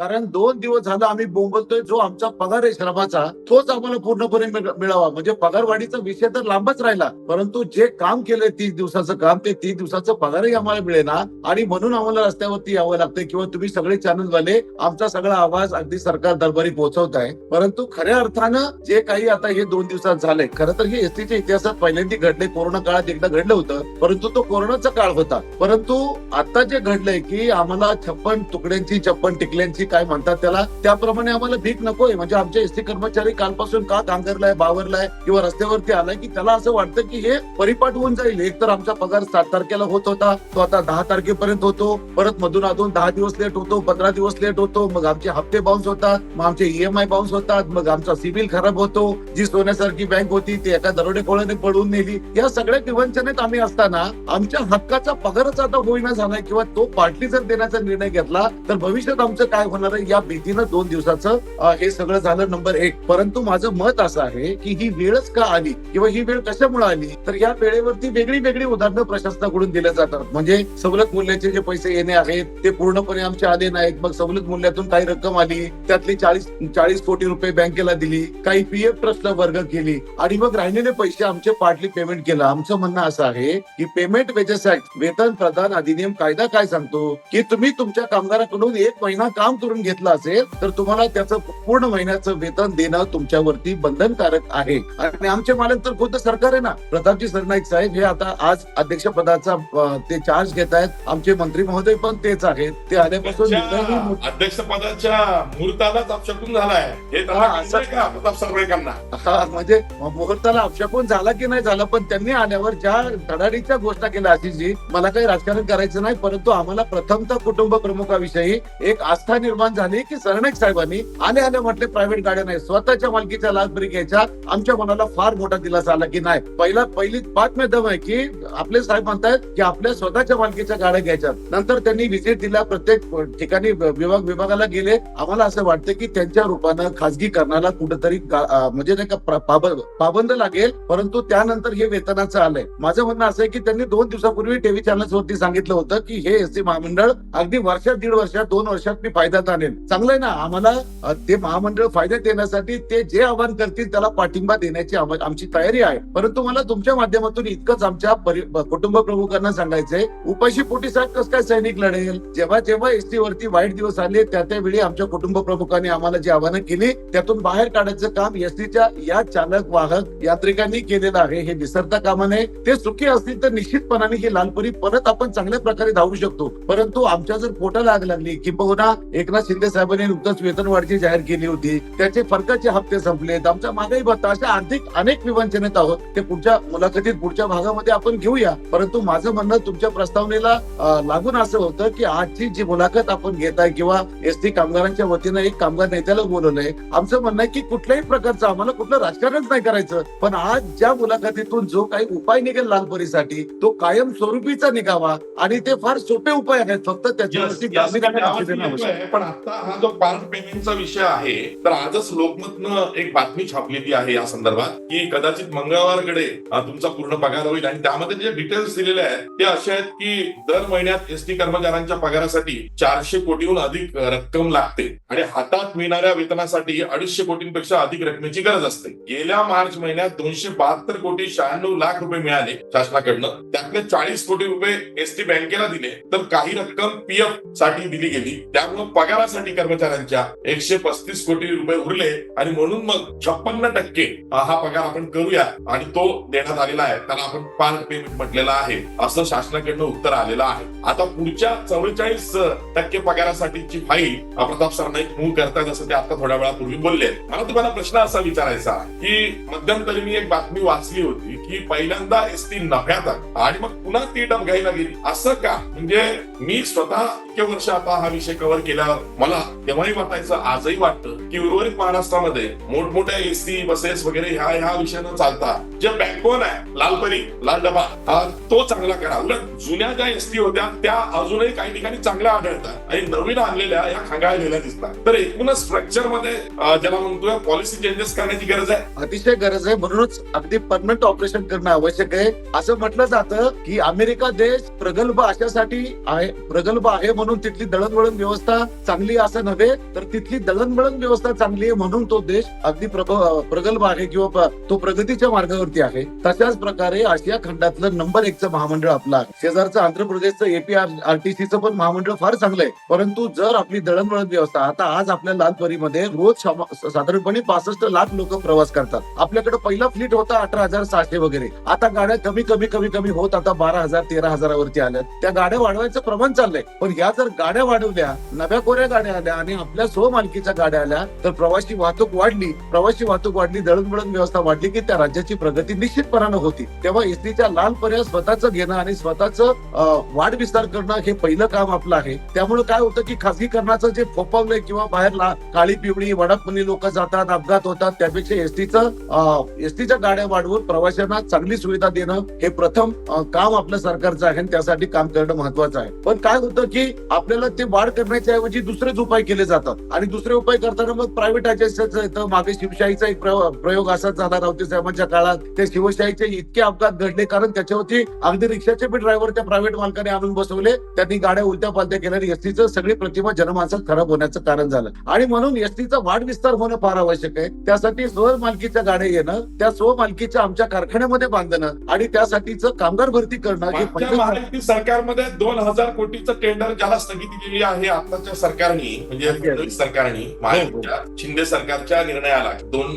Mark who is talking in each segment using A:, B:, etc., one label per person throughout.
A: कारण दोन दिवस झालं आम्ही बोंबलतोय जो आमचा पगार आहे श्रमाचा तोच आम्हाला पूर्णपणे मिळावा. म्हणजे पगारवाढीचा विषय तर लांबच राहिला. परंतु जे काम केलंय तीस दिवसाचं काम ते तीस दिवसाचं पगारही आम्हाला मिळेना. आणि म्हणून आम्हाला रस्त्यावरती यावं लागतंय किंवा तुम्ही सगळे चॅनलवाले आमचा सगळा आवाज अगदी सरकार दरबारी पोहोचवत आहे परंतु खऱ्या अर्थानं जे काही आता हे दोन दिवसात झालंय खरं तर हे एसटीच्या इतिहासात पहिल्यांदा घडले. कोरोना काळात एकदा घडलं होतं परंतु तो कोरोनाचा काळ होता. परंतु आता जे घडलंय की आम्हाला छप्पन तुकड्यांची छप्पन टिकल्यांची काय म्हणतात त्याला? त्याप्रमाणे आम्हाला भीक नकोय. म्हणजे आमचे एसटी कर्मचारी कालपासून का कांगरलाय बावरलाय किंवा रस्त्यावरती आलाय की त्याला असं वाटतं की हे परिपाठ होऊन जाईल. एक तर आमचा पगार सात तारखेला होत होता. तो आता दहा तारखेपर्यंत होतो. परत मधून अधून दहा दिवस लेट होतो पंधरा दिवस लेट होतो. मग आमचे हप्ते बाउन्स होतात. मग आमचे ईएमआय बाउन्स होतात. मग आमचा सिबिल खराब होतो. जी सोन्यासारखी बँक होती ती एका दरोडेखोराने पडून नेली. या सगळ्या विवंचनेत आम्ही असताना आमच्या हक्काचा पगारच आता होईना झालाय. किंवा तो पाटली जर देण्याचा निर्णय घेतला तर भविष्यात आमचं काय होणार? आहे. या भीतीनं दोन दिवसाचं हे सगळं झालं नंबर एक. परंतु माझं मत असं आहे की ही वेळच का आली किंवा ही वेळ कशामुळे आली? तर या वेळेवरती वेगळी वेगळी उदाहरणं प्रशासनाकडून दिल्या जातात. म्हणजे सवलत मूल्याचे जे पैसे येणे आहेत ते पूर्णपणे आमचे आले नाहीत. मग सवलत मूल्यातून काही रक्कम आली त्यातली चाळीस चाळीस कोटी रुपये बँकेला दिली काही पीएफ ट्रस्टला वर्ग केली आणि मग राहिलेले पैसे आमचे पार्टली पेमेंट केलं. आमचं म्हणणं असं आहे की पेमेंट वेजेस ऍक्ट वेतन प्रदान अधिनियम कायदा काय सांगतो? की तुम्ही तुमच्या कामगाराकडून एक महिना काम करून घेतलं असेल तर तुम्हाला त्याचं पूर्ण महिन्याचं वेतन देणं तुमच्यावरती बंधनकारक आहे. आणि आमचे मालक तर खुद्द सरकार आहे ना. प्रतापजी सरनाईक साहेब हे आता आज अध्यक्षपदाचा ते चार्ज घेत आहेत. आमचे मंत्री महोदय पण तेच आहेत. ते आल्यापासून निर्णयही मोठे-
B: अध्यक्ष पदाच्या मुहूर्तालाच अपशकून झालाय. हे प्रताप सरनाईकांना?
A: हा, म्हणजे मुहूर्ताला अपशकून झाला की नाही झाला पण त्यांनी आल्यावर ज्या धडाडीच्या गोष्टी केल्या आशिषजी मला काही राजकारण करायचं नाही परंतु आम्हाला प्रथमतः कुटुंब प्रमुखाविषयी एक आस्था निर्माण झाली की सरनाईक साहेबांनी आले आले म्हटले प्रायव्हेट गाड्या नाही स्वतःच्या मालकीच्या लाचबरी घ्यायच्या. आमच्या मनाला फार मोठा दिलासा आला की नाही. पहिला पहिली बातमी दम आहे की आपले साहेब म्हणतायत की आपल्या स्वतःच्या मालकीच्या गाड्या घ्यायच्या. नंतर त्यांनी व्हिजिट दिल्या प्रत्येक ठिकाणी विभाग विभागाला गेले. आम्हाला असं वाटतं की त्यांच्या रूपानं खासगीकरणाला कुठेतरी म्हणजे नाही का पाबंद लागेल. परंतु त्यानंतर हे वेतनाचं आलंय. माझं म्हणणं असं आहे की त्यांनी दोन दिवसापूर्वी टीव्ही चॅनल्स वरती सांगितलं होतं की हे एसटी महामंडळ अगदी वर्षात दीड वर्षात दोन वर्षात मी फायदा लक्षात आणेल चांगलं आहे ना आम्हाला ते महामंडळ फायद्यात देण्यासाठी ते जे आवाहन करतील त्याला पाठिंबा देण्याची आमची तयारी आहे. परंतु मला तुमच्या माध्यमातून इतकंच आमच्या कुटुंब प्रमुखांना सांगायचंय उपाशी पोटी साहेब कसं काय सैनिक लढेल? जेव्हा जेव्हा एसटी वरती वाईट दिवस आले त्या त्यावेळी आमच्या कुटुंब प्रमुखांनी आम्हाला जी आव्हानं केली त्यातून बाहेर काढायचं काम एसटीच्या या चालक वाहक यात्रिकांनी केलेलं आहे. हे निसरता कामा नये ते सुखी असतील तर निश्चितपणाने ही लालपरी परत आपण चांगल्या प्रकारे धावू शकतो. परंतु आमच्या जर पोटाला आग लागली किंबहुना एकनाथ शिंदे साहेबांनी नुकतंच वेतनवाढची जाहीर केली होती. त्याचे फरकाचे हप्ते संपलेत आमचा महागाई भत्ता अशा आर्थिक अनेक विवंचनेत आहोत. ते पुढच्या मुलाखतीत पुढच्या भागामध्ये आपण घेऊया. परंतु माझं म्हणणं तुमच्या प्रस्तावनेला लागून असं होतं की आजची जी मुलाखत आपण घेताय किंवा एसटी कामगारांच्या वतीनं एक कामगार नेत्याला बोलवलंय आमचं म्हणणं आहे की कुठल्याही प्रकारचं आम्हाला कुठलं राजकारणच नाही करायचं. पण आज ज्या मुलाखतीतून जो काही उपाय निघेल लालपरीसाठी तो कायम स्वरूपीचा निघावा. आणि ते फार सोपे उपाय आहेत. फक्त त्याच्यावरती
B: पण आता हा जो पार्ट पेमेंटचा विषय आहे तर आजच लोकमतनं एक बातमी छापलेली आहे या संदर्भात की कदाचित मंगळवारकडे तुमचा पूर्ण पगार होईल आणि त्यामध्ये जे डिटेल्स दिलेले आहेत ते असे आहेत की दर महिन्यात एसटी कर्मचाऱ्यांच्या पगारासाठी चारशे कोटीहून अधिक रक्कम लागते आणि हातात मिळणाऱ्या वेतनासाठी अडीचशे कोटींपेक्षा अधिक रकमेची गरज असते. गेल्या मार्च महिन्यात दोनशे बहात्तर कोटी शहाण्णव लाख रुपये मिळाले शासनाकडनं. त्यातले चाळीस कोटी रुपये एसटी बँकेला दिले तर काही रक्कम पीएफसाठी दिली गेली. त्यामुळे पगारासाठी कर्मचाऱ्यांच्या एकशे पस्तीस कोटी रुपये उरले आणि म्हणून मग छप्पन्न टक्के हा पगार आपण करूया आणि तो देण्यात आलेला आहे. त्याला आपण पार्ट पेमेंट म्हटलेला आहे. असं शासनाकडनं उत्तर आलेलं आहे. आता पुढच्या चव्वेचाळीस टक्के पगारासाठीची फाईल अ, प्रताप सरनाईक मूव्ह करतात असं ते आता थोड्या वेळापूर्वी बोलले. मला तुम्हाला प्रश्न असा विचारायचा की मध्यंतरी मी एक बातमी वाचली होती की पहिल्यांदा एसटी नफ्यात आणि मग पुन्हा ती डबघाईला गेली. असं का? म्हणजे मी स्वतः इतके वर्ष आता हा विषय कव्हर केल्यावर मला तेव्हाही वाटायचं आजही वाटतं की उर्वरित महाराष्ट्रामध्ये मोठमोठ्या एसी बसेस वगैरे ह्या ह्या विषयानं चालता जे बॅकबोन आहे लालपरी लाल डबा तो चांगला करा. उलट जुन्या ज्या एसटी होत्या त्या अजूनही काही ठिकाणी चांगल्या आढळतात. आणि नवीन आणलेल्या ह्या खांगाळलेल्या दिसतात. तर एकूणच स्ट्रक्चरमध्ये ज्याला म्हणतोय पॉलिसी चेंजेस करण्याची गरज आहे.
A: अतिशय गरज आहे. म्हणूनच अगदी परमनंट ऑपरेशन करणं आवश्यक आहे. असं म्हटलं जातं की अमेरिका देश प्रगल्भ अशासाठी आहे प्रगल्भ आहे म्हणून तिथली दळणवळण व्यवस्था चांगली असं नव्हे तर तिथली दळणवळण व्यवस्था चांगली आहे म्हणून तो देश अगदी प्रगल्भ आहे किंवा तो प्रगतीच्या मार्गावरती आहे. तशाच प्रकारे आशिया खंडातलं नंबर एकचं महामंडळ आपलं आहे. शेजारचं आंध्र प्रदेशचं एपीआरटीसीचं पण महामंडळ फार चांगलं आहे. परंतु जर आपली दळणवळण व्यवस्था आता आज आपल्या लालपरीमध्ये रोज साधारणपणे पासष्ट लाख लोक प्रवास करतात. आपल्याकडे पहिला फ्लीट होता अठरा हजार सहाशे वगैरे. आता गाड्या कमी कमी कमी कमी होत आता बारा हजार तेरा हजारावरती आल्या त्या गाड्या वाढवायचं प्रमाण चाललंय. पण ह्या जर गाड्या वाढवल्या नव्या कोऱ्या गाड्या आल्या आणि आपल्या स्वमालकीच्या गाड्या आल्या तर प्रवासी वाहतूक वाढली. प्रवासी वाहतूक वाढली दळणवळण व्यवस्था वाढली की त्या राज्याची प्रगती निश्चितपणानं होती. तेव्हा एसटीच्या लाल पर्याय स्वतःच घेणं आणि स्वतःच वाढ विस्तार करणं हे पहिलं काम आपलं आहे. त्यामुळे काय होतं की खासगीकरणाचं जे फोपावलंय किंवा बाहेर काळी पिवळी वडापणी लोक जातात अपघात होतात त्यापेक्षा एसटीचं एसटीच्या गाड्या वाढवून प्रवाशांना चांगली सुविधा देणं हे प्रथम काम आपलं सरकारचं आहे आणि त्यासाठी काम करणं महत्वाचं आहे. पण काय होतं की आपल्याला ते वाढ करण्याच्या ऐवजी दुसरेच उपाय केले जातात. आणि दुसरे उपाय करताना मग प्रायव्हेटायझेशनचं येतं मागे शिवशाहीचा एक प्रयो- प्रयोग असाच झाला रावते साहेबांच्या काळात. त्या शिवशाहीचे इतके अपघात घडले कारण त्याच्यावरती अगदी रिक्षाचे बी ड्रायव्हर त्या प्रायव्हेट मालकाने आणून बसवले. त्यांनी गाड्या उलट्या पालत्या केल्या आणि एसटीचं सगळी प्रतिमा जनमानसात खराब होण्याचं कारण झालं. आणि म्हणून एसटीचा वाढ विस्तार होणं फार आवश्यक आहे. त्यासाठी स्वमालकीच्या गाड्या येणं त्या स्वमालकीच्या आमच्या कारखान्यामध्ये बांधणं आणि त्यासाठीचं कामगार भरती करणं हे
B: सरकारमध्ये दोन हजार कोटीचं टेंडर ज्याला स्थगिती दिली आहे आताच्या सरकारने म्हणजे. फडणवीस सरकारने शिंदे सरकारच्या निर्णयाला दोन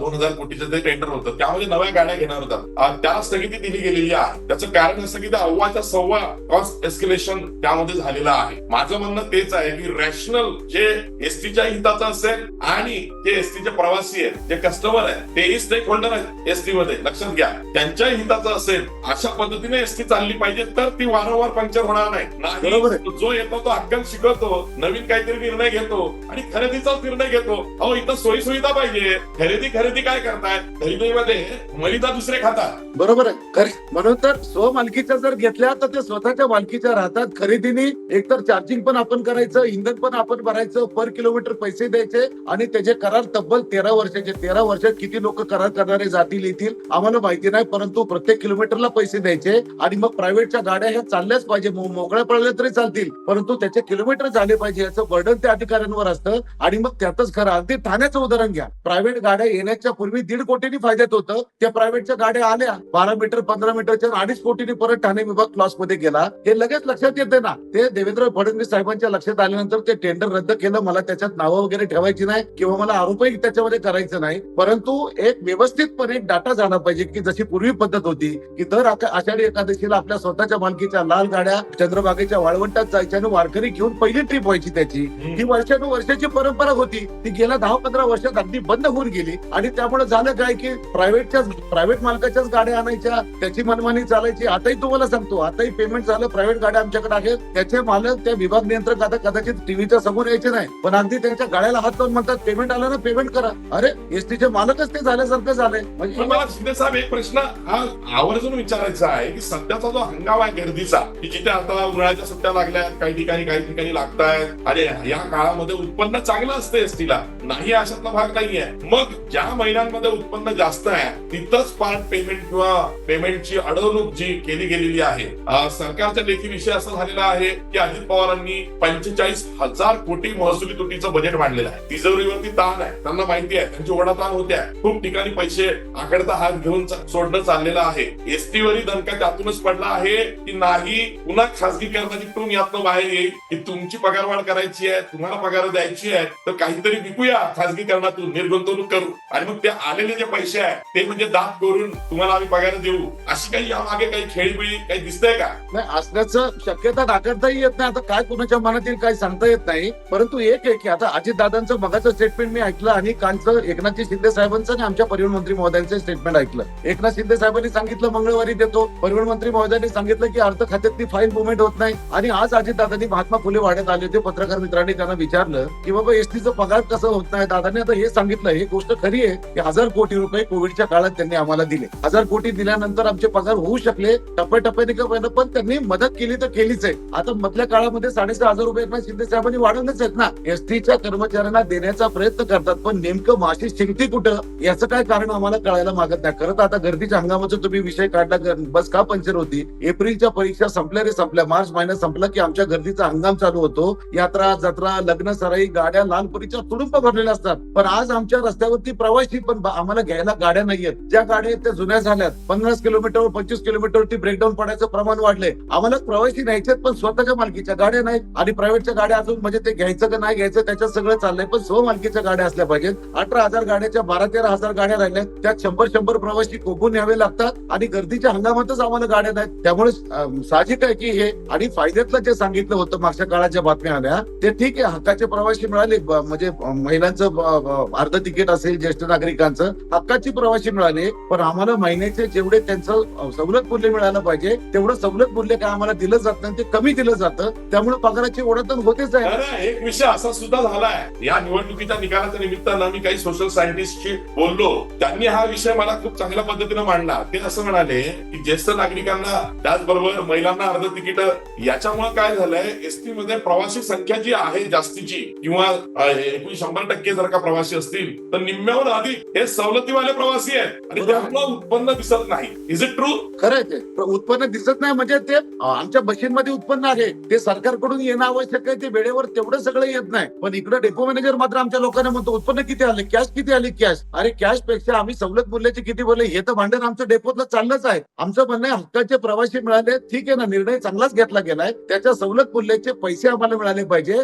B: दोन हजार कोटीचं ते टेंडर होतं त्यामध्ये नव्या गाड्या घेणार होतात अं, त्याला स्थगिती दिली गेलेली आहे. त्याचं कारण असं की त्या अव्वाच्या सव्वा कॉस्ट एस्केलेशन त्यामध्ये झालेलं आहे. माझं म्हणणं तेच आहे की रॅशनल जे एसटीच्या हिताचं असेल आणि जे एसटीचे प्रवासी आहेत जे कस्टमर आहेत तेही स्टेक होल्डर आहेत एसटी मध्ये. लक्षात घ्या. त्यांच्या हिताचं असेल अशा पद्धतीने एसटी चालली पाहिजे तर ती वारंवार पंक्चर होणार नाही.
A: बरोबर
B: नाही जो येतो तो अक्कल शिकवतो. नवीन काहीतरी निर्णय घेतो आणि खरेदीचाच निर्णय घेतो. अहो इथं सोयी सुविधा पाहिजे. खरेदी खरेदी काय करताय? खरेदीमध्ये मलिदा दुसरे खातात.
A: बरोबर आहे. खरे म्हणून तर स्वमालकीच्या जर घेतल्या तर ते स्वतःच्या मालकीच्या राहतात. खरेदीने एकतर चार्जिंग पण आपण करायचं इंधन पण आपण भरायचं पर किलोमीटर पैसे द्यायचे आणि त्याचे करार तब्बल तेरा वर्षाचे. तेरा वर्षात किती लोक करार करणारे जातील येतील आम्हाला माहिती नाही. परंतु प्रत्येक किलोमीटरला पैसे द्यायचे आणि मग प्रायव्हेटच्या गाड्या ह्या चालल्याच पाहिजे. मोकळ्या पडल्या तरी चालतील. परंतु त्याचे किलोमीटर झाले पाहिजे याचं बर्डन त्या अधिकाऱ्यांवर असतं. आणि मग त्यातच खरं अगदी ठाण्याचं उदाहरण घ्या. प्रायव्हेट गाड्या येण्याच्या पूर्वी दीड कोटींनी फायद्यात होतं. त्या प्रायव्हेटच्या गाड्या आल्या. बारा मीटर पंधरा मीटरच्या अडीच कोटींनी परत ठाणे विभाग क्लॉसमध्ये गेला. हे लगेच लक्षात येते ना. ते देवेंद्र फडणवीस साहेबांच्या लक्षात आल्यानंतर ते टेंडर रद्द केलं. मला त्याच्यात नावं वगैरे ठेवायची नाही किंवा मला आरोपही त्याच्यामध्ये करायचं नाही. परंतु एक व्यवस्थितपणे डाटा झाला पाहिजे की जशी पूर्वी पद्धत होती की दर आषाढी एकादशीला आपल्या स्वतःच्या मालकीच्या लाल गाड्या चंद्रबागेच्या वाळवंटात जायच्या आणि वारकरी घेऊन पहिली ट्रिप व्हायची त्याची. ही वर्षानुवर्षाची परंपरा होती. ती गेल्या दहा पंधरा वर्षात अगदी बंद होऊन गेली. आणि त्यामुळे झालं काय की प्रायव्हेटच्या प्रायव्हेट मालकाच्याच गाड्या आणायच्या त्याची मनमानी चालायची. आताही तुम्हाला सांगतो आताही पेमेंट झालं प्रायव्हेट गाड्या आमच्याकडे आहेत. त्याचे मालक त्या विभाग नियंत्रक आता कदाचित टीव्हीच्या समोर यायचे नाही. पण अगदी त्यांच्या गाड्याला हात लावून म्हणतात पेमेंट आलं ना पेमेंट करा. अरे एसटीचे मालकच ते झाल्यासारखं झालंय. म्हणजे
B: मला शिंदे साहेब एक प्रश्न हा आवर्जून विचारायचा आहे की सध्याचा जो हंगाम आहे गर्दीचा की जिथे आता उन्हाळ्याच्या सुट्ट्या लागल्यात काही ठिकाणी काही ठिकाणी आहेत अरे या काळामध्ये उत्पन्न चांगलं असते एसटीला नाही अशातला भाग नाहीये. मग ज्या महिन्यांमध्ये उत्पन्न जास्त आहे तिथंच पार्ट पेमेंट किंवा पेमेंटची अडवणूक जी केली गेलेली आहे. सरकारच्या लेखी विषय असा झालेला आहे की अजित पवारांनी पंचेचाळीस हजार कोटी महसुली तुटीचं बजेट मांडलेलं आहे. तिजोरीवरती ताण आहे. त्यांना माहिती आहे त्यांची ओढाताण होत्या खूप ठिकाणी पैसे आकडता हात घेऊन सोडणं चाललेलं आहे. एसटी वरील दणका त्यातूनच पडला आहे की नाही पुन्हा खासगीकरणाची टून यातनं बाहेर येईल की तुमची पगारवाढ करायची आहे तुम्हाला पगार द्यायची आहे तर काहीतरी विकूया. खासगीकरणातून निर्गुंतवणूक करू. आणि मग ते आलेले जे पैसे आहेत ते म्हणजे दात करून तुम्हाला आम्ही पगार देऊ. अशी काही यामागे काही खेळीबिळी काही दिसतंय का?
A: नाही असण्याचं शक्यता दाखवताही येत नाही. आता काय कुणाच्या मनात येईल काय सांगता येत नाही. परंतु एक आहे की आता अजितदादांचं मगाचं स्टेटमेंट मी ऐकलं आणि कालचं एकनाथजी शिंदे साहेबांचं आणि आमच्या परिवहन मंत्री महोदयांचं स्टेटमेंट ऐकलं. एकनाथ शिंदे साहेबांनी सांगितलं मंगळवारी देतो. परिवहन मंत्री महोदयांनी सांगितलं की अर्थ खात्यातली फाईल मुवमेंट होत नाही. आणि आज अजितदादांनी महात्मा फुले वाढत आले होते. पत्रकार मित्रांनी त्यांना विचारलं की बाबा एसटीचं पगार कसं होत? नाही दादाने आता हे सांगितलं ही गोष्ट खरी आहे की हजार कोटी रुपये कोविडच्या काळात त्यांनी आम्हाला दिले. हजार कोटी दिल्यानंतर आमचे पगार होऊ शकले टप्प्याटप्प्याने का पण त्यांनी मदत केली तर केलीच आहे. आता मधल्या काळामध्ये साडेसहा हजार रुपये शिंदे साहेबांनी वाढवलेच आहेत ना. एसटीच्या कर्मचाऱ्यांना देण्याचा प्रयत्न करतात पण नेमकं माशी शिंकती कुठं? याचं काय कारण आम्हाला कळायला मागत नाही. खरं तर आता गर्दीच्या हंगामाचा तुम्ही विषय काढला बस का पंक्चर होती? एप्रिलच्या परीक्षा संपल्या रे संपल्या मार्च महिन्यात संपला की आमच्या गर्दीचा हंगाम चालू होतो. यात्रा जत्रा लग्न सराई गाड्या लहानपणीच्या तुडुंब भरलेल्या असतात. पण आज आमच्या रस्त्यावरती प्रवासी पण आम्हाला घ्यायला गाड्या नाहीयेत ज्या गाड्या आहेत त्या जुन्या झाल्यात. पन्नास किलोमीटर पंचवीस किलोमीटरवरती ब्रेकडाऊन पडायचं प्रमाण वाढले आम्हाला प्रवासी न्यायचे पण स्वतःच्या मालकीच्या गाड्या नाहीत. आणि प्रायव्हेटच्या गाड्या अजून म्हणजे ते घ्यायचं का नाही घ्यायचं त्याच्यात सगळं चाललंय. पण स्वमालकीच्या गाड्या असल्या पाहिजेत. अठरा हजार गाड्याच्या बारा तेरा हजार गाड्या राहिल्या त्यात शंभर शंभर प्रवासी कोकून न्यावे लागतात. आणि गर्दीच्या हंगामातच आम्हाला गाड्या नाहीत. त्यामुळे साहजिक आहे की हे आणि फायद्यातलं जे सांगितलं होतं मागच्या काळाच्या बातम्या आल्या ते ठीक आहे. हक्काचे प्रवासी मिळाले. म्हणजे महिलांचं अर्ध तिकीट असेल ज्येष्ठ नागरिकांचं हक्काची प्रवासी मिळाले पण आम्हाला महिन्याचे जेवढे त्यांचं सवलत मूल्य मिळालं पाहिजे तेवढं सवलत मूल्य काय आम्हाला दिलं जात नाही ते कमी दिलं जातं त्यामुळे पगाराची ओढतण होतेच आहे.
B: एक विषय असा सुद्धा झालाय. या निवडणुकीच्या निकालाच्या निमित्तानं मी काही सोशल सायंटिस्टशी बोललो. त्यांनी हा विषय मला खूप चांगल्या पद्धतीने मांडला. ते असं म्हणाले की ज्येष्ठ नागरिकांना त्याचबरोबर महिलांना अर्ध तिकीट याच्यामुळे काय झालंय एसटी मध्ये प्रवासी संख्या जी आहे जास्तीची किंवा एकूण शंभर टक्के जर का प्रवासी असतील तर निम्म्यावर अधिक हे सवलतीवाले प्रवासी आहेत. आणि. त्यामुळे उत्पन्न दिसत नाही. इज इट ट्रू
A: खरं आहे ते. पण उत्पन्न दिसत नाही म्हणजे ते आमच्या मशीनमध्ये उत्पन्न आहे. ते सरकारकडून येणं आवश्यक आहे ते वेळेवर तेवढं सगळं येत नाही. पण इकडे डेपो मॅनेजर मात्र आमच्या लोकांना म्हणतो उत्पन्न किती आले? कॅश किती आली? कॅश. अरे कॅशपेक्षा आम्ही सवलत मूल्याचे किती बोलले? हे तर भांडण आमचं डेपोतलं चाललंच आहे. आमचं म्हणणं हक्काचे प्रवासी मिळाले. ठीक आहे ना निर्णय चांगलाच घेतला गेलाय. त्याच्या सवलत मूल्याचे पैसे आम्हाला मिळाले पाहिजे.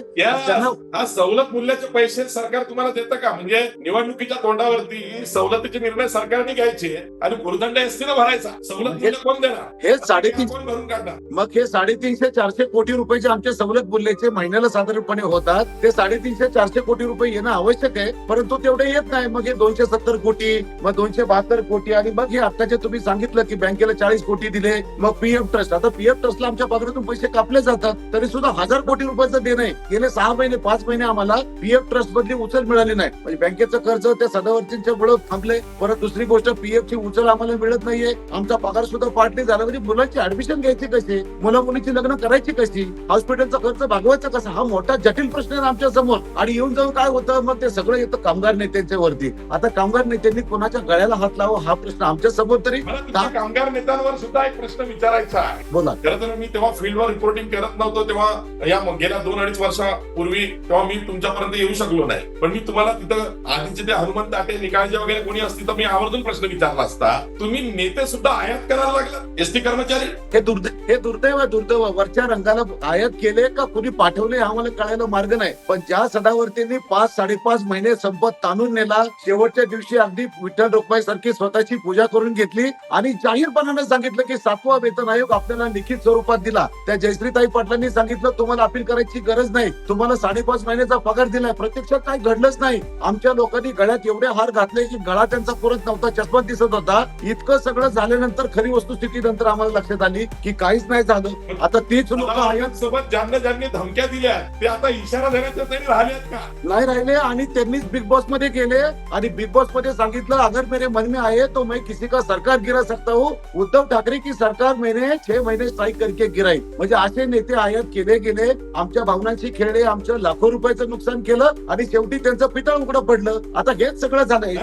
B: सवलत मूल्याचे पैसे सरकार तुम्हाला देतं का? म्हणजे निवडणुकीच्या तोंडावरती सवलतीचे निर्णय सरकारने घ्यायचे आणि भुर्दंड एसटीनं भरायचा. सवलत मूल्य कोण देणार?
A: हे साडेतीन
B: कोण भरून काढणार?
A: मग हे साडेतीनशे चारशे कोटी रुपयाचे आमचे सवलत मूल्याचे महिन्याला साधारणपणे होतात. ते साडेतीनशे चारशे कोटी रुपये येणं आवश्यक आहे परंतु तेवढे येत नाही. मग हे दोनशे सत्तर कोटी मग दोनशे बहात्तर कोटी आणि मग हे आताचे तुम्ही सांगितलं की बँकेला चाळीस कोटी दिले मग पीएफ ट्रस्ट. आता पीएफ ट्रस्टला आमच्या पगारातून पैसे कापले जातात तरी सुद्धा हजार कोटी रुपयाचं देणं आहे. गेले सहा महिने पाच महिने आम्हाला पीएफ ट्रस्ट मधली उचल मिळाली नाही. म्हणजे बँकेचं कर्ज त्या सदावर्तींच्या मुळे थांबले परत दुसरी गोष्ट पीएफ ची उचल आम्हाला मिळत नाहीये. आमचा पगार सुद्धा पार्टी झाला. म्हणजे मुलांची ऍडमिशन घ्यायची कशी? मुला मुलीची लग्न करायची कशी? हॉस्पिटलचा खर्च भागवायचा कसा? हा मोठा जटिल प्रश्न आहे आमच्यासमोर. आणि येऊन जाऊन काय होतं? मग ते सगळं येतं कामगार नेत्यांच्या वरती. आता कामगार नेत्यांनी कोणाच्या गळ्याला हात लावा हा प्रश्न आमच्यासमोर तरी
B: कामगार नेत्यांवर सुद्धा एक प्रश्न विचारायचा आहे.
A: बोला.
B: खरं तर मी तेव्हा फील्डवर रिपोर्टिंग करत नव्हतो तेव्हा या गेल्या दोन अडीच वर्षापूर्वी तेव्हा मी तुमच्यापर्यंत येऊ शकलो नाही. पण मी तुम्हाला तिथं आधीचे ते हनुमंत आटे निकाळजे वगैरे कोणी असतील तर मी आवर्जून प्रश्न विचारला असता. तुम्ही नेते सुद्धा आयात करायला लागला? एसटी कर्मचारी?
A: हे दुर्दैव हे दुर्दैव आहे दुर्दैव वरच्या रंगाला आयात केले का कुणी पाठवले आम्हाला मला कळायला मार्ग नाही. पण ज्या सदावर्तींनी पाच साडेपाच महिने संपत ताणून नेला शेवटच्या दिवशी अगदी विठ्ठल रुक्माई सारखी स्वतःची पूजा करून घेतली आणि जाहीरपणाने सांगितलं की सातवा वेतन आयोग आपल्याला लिखित स्वरूपात दिला. त्या जयश्रीताई पाटलांनी सांगितलं तुम्हाला अपील करायची गरज नाही. तुम्हाला साडेपाच महिन्याचा पगार दिलाय. प्रत्यक्षात काय घडलंच नाही. आमच्या लोकांनी गळ्यात एवढे हार घातले की गळा त्यांचा पुरत नव्हता चष्मा दिसत होता. इतकं सगळं झाल्यानंतर खरी वस्तुस्थिती नंतर आम्हाला लक्षात आली की काहीच नाही झालं. आता तीच लोक
B: सोबत ज्यांना ज्यांनी धमक्या दिल्या ते आता इशारा देण्याच्या तरी राहिल्यात का?
A: नाही राहिले आणि त्यांनीच बिग बॉसमध्ये गेले. आणि बिग बॉसमध्ये सांगितलं अगर मेरे मन में आए तो मैं किसी का सरकार गिरा सकता हूँ. उद्धव ठाकरे की सरकार मैंने छह महीने स्ट्राईक करके गिराई. म्हणजे असे नेते आयात केले गेले. आमच्या भावनांशी खेळले आमचं लाखो रुपयाचं नुकसान केलं आणि शेवटी त्यांचं पितळ उघडं पडलं. आता हेच सगळं झालंय.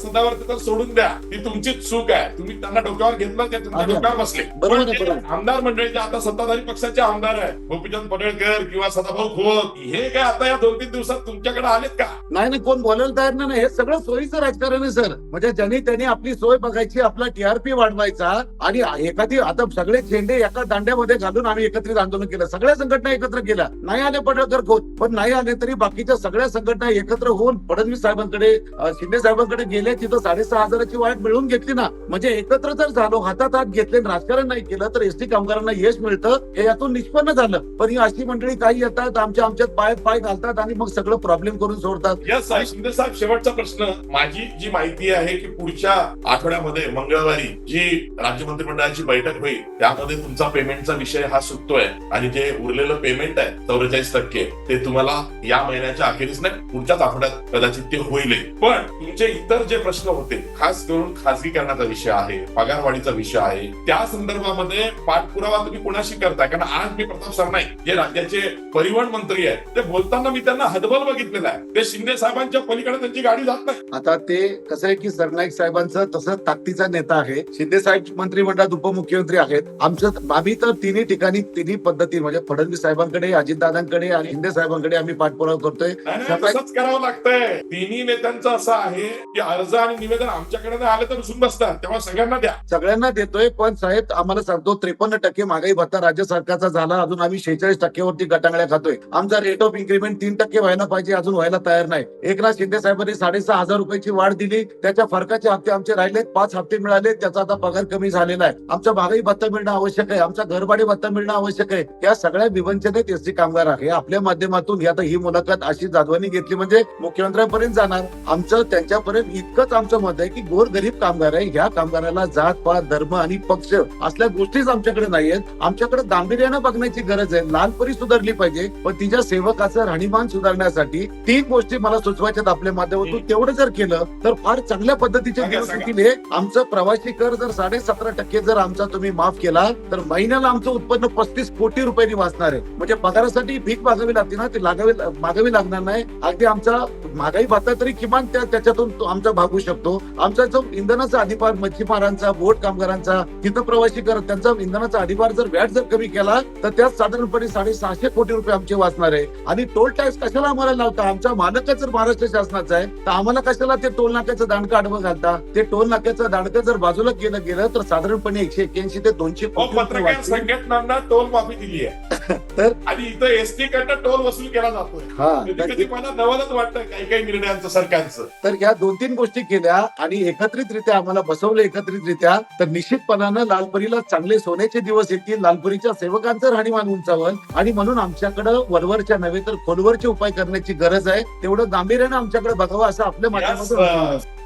B: सदावरती तर सोडून द्या. ती तुमचीच चूक आहे. तुम्ही त्यांना डोक्यावर घेतलं ते तुमच्या. डोक्यावर बसले.
A: बरोबर.
B: आमदार मंडळीचे आता सत्ताधारी पक्षाचे आमदार आहे गोपीचंद पडळकर किंवा सदाभाऊ खोत. हे काय आता या दोन तीन दिवसात तुमच्याकडे आलेत का?
A: नाही नाही कोण बोलायला तयार नाही हे सगळं सोयीचं राजकारण आहे सर. म्हणजे ज्यांनी त्यांनी आपली सोय बघायची आपला टीआरपी वाढवायचा आणि एखादी आता सगळे झेंडे एका दांड्यामध्ये घालून आम्ही एकत्रित आंदोलन केलं. सगळ्या संघटना एकत्र केल्या. नाही आले पडळकर खोत. पण नाही आले तरी बाकीच्या सगळ्या संघटना एकत्र होऊन फडणवीस साहेबांकडे शिंदे साहेबांकडे गेले तिथं साडेसहा हजाराची वाट मिळवून घेतली ना. म्हणजे एकत्र जर झालो हातात हात घेतले राजकारण नाही केलं तर एसटी कामगारांना यश मिळतं हे यातून निष्पन्न झालं. पण ही अशी मंडळी काही येतात आमच्या आमच्यात पायात पाय घालतात आणि मग सगळं प्रॉब्लेम करून सोडतात.
B: या शिंदे साहेब शेवटचा प्रश्न. माझी जी माहिती आहे की पुढच्या आठवड्यामध्ये मंगळवारी जी राज्य मंत्रिमंडळाची बैठक होईल त्यामध्ये तुमचा पेमेंटचा विषय हा सुटतोय. आणि जे उरलेलं पेमेंट आहे चौवेचाळीस टक्के ते तुम्हाला या महिन्याच्या अखेरीस नाही पुढच्याच आठवड्यात कदाचित ते होईल. पण तुमचे इतर जे प्रश्न होते खास करून खासगीकरणाचा विषय आहे पगारवाढीचा विषय आहे त्या संदर्भामध्ये पाठपुरावा तुम्ही कुणाशी करताय? कारण आज मी प्रताप सरनाईक जे राज्याचे परिवहन मंत्री आहेत ते बोलताना मी त्यांना हतबल बघितलेलं आहे. ते शिंदे साहेबांच्या पलीकडे त्यांची गाडी जात नाही.
A: आता ते कसं आहे की सरनाईक साहेबांचं तसं ताकदीचा नेता आहे. शिंदे साहेब मंत्रिमंडळात उपमुख्यमंत्री आहेत. आमचं आम्ही तर तिन्ही ठिकाणी तिन्ही पद्धती म्हणजे फडणवीस साहेबांकडे अजितदादांकडे आणि शिंदे साहेबांकडे आम्ही पाठपुरावा करतोय.
B: तसंच करावं लागतंय. तिन्ही नेत्यांचं असं आहे की अर्ज आणि निवेदन आमच्याकडे नाही आलं तर रुसून बसतात. तेव्हा सगळ्यांना द्या.
A: सगळ्यांना देतोय पण साहेब आम्हाला सांगतो त्रेपन्न टक्के महागाई भत्ता राज्य सरकारचा झाला. अजून आम्ही शेहेचाळीस टक्केवरती गटांगळ्या खातोय. आमचा रेट ऑफ इन्क्रीमेंट तीन टक्के व्हायला पाहिजे अजून व्हायला तयार नाही. एकनाथ शिंदे साहेबांनी साडेसहा हजार रुपयाची वाढ दिली. त्याच्या फरकाचे हप्ते आमचे राहिले पाच हप्ते मिळाले त्याचा आता पगार कमी झालेला आहे. आमचा महागाई भत्ता मिळणं आवश्यक आहे. आमचा घरभाडे भत्ता मिळणं आवश्यक आहे. या सगळ्या विवंचनेत एसटी कामगार आहे. आपल्या माध्यमातून ही आता ही मुलाखत आशिष जाधवांनी घेतली म्हणजे मुख्यमंत्र्यांपर्यंत जाणार. आमचं त्यांच्यापर्यंत इतकंच आमचं मत आहे की गोर गरीब कामगार आहे. ह्या कामगाराला जात पात धर्म आणि पक्ष असल्या गोष्टीच आमच्याकडे नाहीयेत. आमच्याकडे गांभीर्यानं बघण्याची गरज आहे. लहानपणी सुधारली पाहिजे. पण तिच्या सेवकाचं राहणीमान सुधारण्यासाठी तीन गोष्टी मला सुचवायच्यात आपल्या माध्यमातून. तेवढं जर केलं तर फार चांगल्या पद्धतीचे दिवस. येतील हे. आमचं प्रवासी कर जर साडे सतरा टक्के जर आमचा तुम्ही माफ केला तर महिन्याला आमचं उत्पन्न पस्तीस कोटी रुपयांनी वाचणार आहे. म्हणजे पगारासाठी भीक मागावी लागते ना ती लागावी मागावी लागणार नाही. अगदी आमचा महागाई भत्ता तरी किमान त्या त्याच्यातून आमचा भागू शकतो. आमचा जो इंधनाचा अधिभार मच्छीमारांचा बोट कामगारांचा तिथं प्रवासी कर त्यांचा इंधनाचा अधिभार जर व्याज जर कमी केला तर त्यात साधारणपणे साडेसहाशे कोटी रुपये आमचे वाचणार आहे. आणि टोल टॅक्स कशाला आम्हाला लावता? आमचा मालकच जर महाराष्ट्र शासनाचा आहे तर आम्हाला कशाला ते टोल नाक्याचं दांडकं आडवं घालता? ते टोल नाक्याचं दांडकं जर बाजूला केलं गेलं तर साधारणपणे एकशे एक्क्याऐंशी ते दोनशे कोटी.
B: संघटनांना टोल माफी दिली आहे
A: तर-
B: आणि इथं एसटी कडनं टोल वसूल केला जातोय.
A: हा
B: कधी कधी मला नवलच वाटतं काही काही निर्णयांचं सरकारचं.
A: तर ह्या दोन तीन गोष्टी केल्या आणि एकत्रितरित्या आम्हाला बसवलं एकत्रितरित्या तर निश्चितपणानं लालपरीला चांगले सोन्याचे दिवस येतील लालपरीच्या सेवकांचं राहणीमान उंचावल आणि म्हणून आमच्याकडे वरवरच्या नव्हे तर खोलवरचे उपाय करण्याची गरज आहे. तेवढं गांभीर्यानं आमच्याकडे बघावं असं आपल्या माध्यमातून